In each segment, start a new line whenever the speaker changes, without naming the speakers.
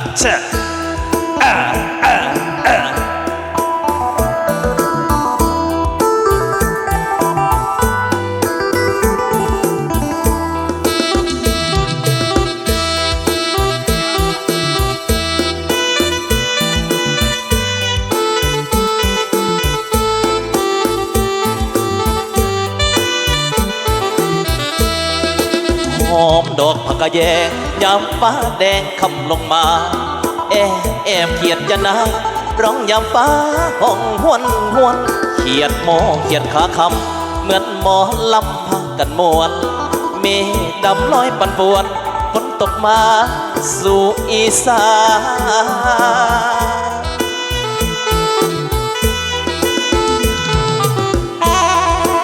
Two, uh, uh, uh. Hồn ยามฟ้าแดงคำลงมาแอแอมเขียดจะนาร้องยามฟ้าห้องหวนหวนเขียดหมอเขียดขาคำเหมือนหมอลำพักกันมวนเมฆดำลอยปันปวนฝนตกมาสู่อีสาน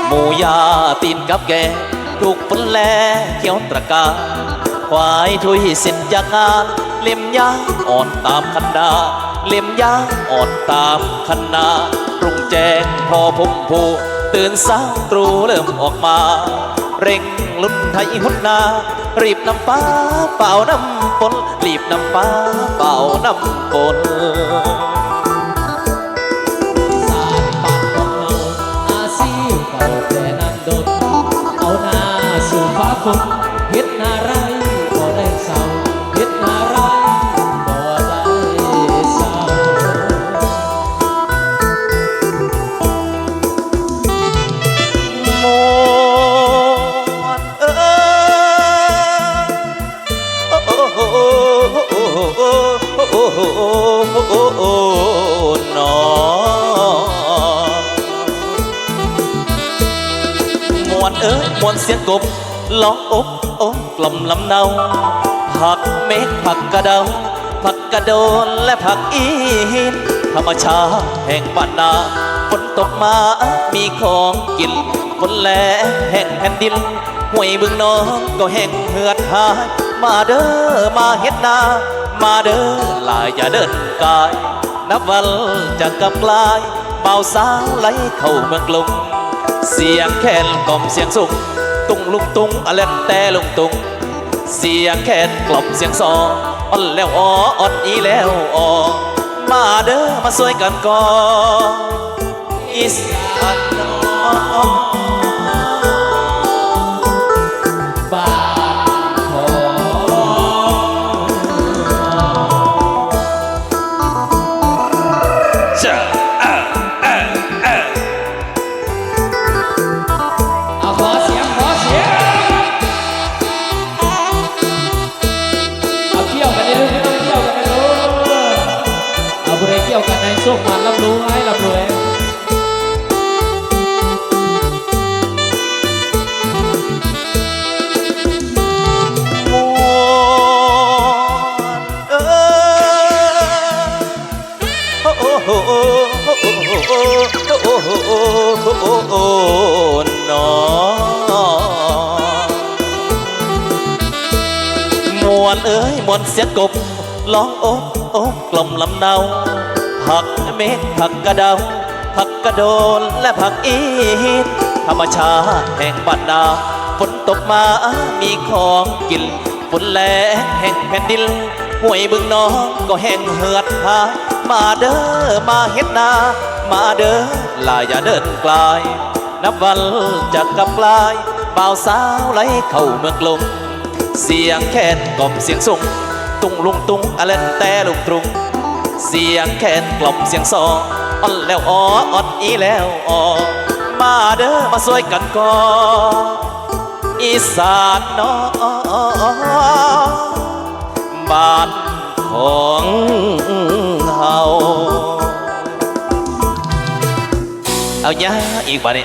หมูยาตีนกับแกถูกฝนแลเขียวตระกา ควายทุยสินจากงานเล่มยางอ่อนตามคันดาเล่มยางอ่อนตามคันนารุงแจงพอพุ่มผูตื่นสาวตรูเริ่มออกมา เร่งลุ้นไทยหุนนา รีบนำฟ้าเป่าน้ำฝนรีบนำฟ้าเป่าน้ำฝน
สารบ้านของเราอา
โอ้โอ้นอมวนเอ้ยมวนเสียงกบร้องอบโอ้กล่อมลำเนาผักเมฆผักกระเดาผักกระโดนและผักอีหินธรรมชาติแห่งบ้านนาฝนตกมามีของกินฝนแลแห่งแผ่นดินห้วยบึงน้องก็แห่งเหือดหายมาเด้อมาเฮ็ดนา มาเด้อลายอย่าเดินกาย นับวันจะกลับกลายเบาสาวไหลเข้าเมืองกรุงเสียงแคนกล่อมเสียงสุงตุงลุงตุงอะเล่นแต่ลุงตุง เสียงแคนกล่อมเสียงซออ่อนแล้วอ่ออ่อนอีแล้วอ่อมาเด้อมาสวยกันก่อนอีสานน้อ
สุขมันรับรู้ให้รับรวย
มวนเอ้ยมวนเสียกบร้องโอ๊กโอ๊กกล่อมลำเนา ผักเมฆผักกระเดา ผักกระโดนและผักอีหินธรรมชาติแห่งบ้านนาฝนตกมามีของกินฝนแลงแห่งแผ่นดินห้วยบึงน้องก็แห้งเหือดหายมาเด้อมาเฮ็ดนา มาเด้อลาอย่าเดินไกลายนับวันจะกลับลายบ่าวสาวไหลเข้าเมืองกลงเสียงแคนกล่อมเสียงส่งตุงลุงตุงอะเล่นแต่ลุงตรุง เสียงแคนกล่อมเสียงซออ่อนแล้วอ๋ออ่อนอีแล้วอ๋อมาเด้อมาสวยกันก่ออีสานนอบ้านของเฮาเอาย่าอีกบ่เนี่ย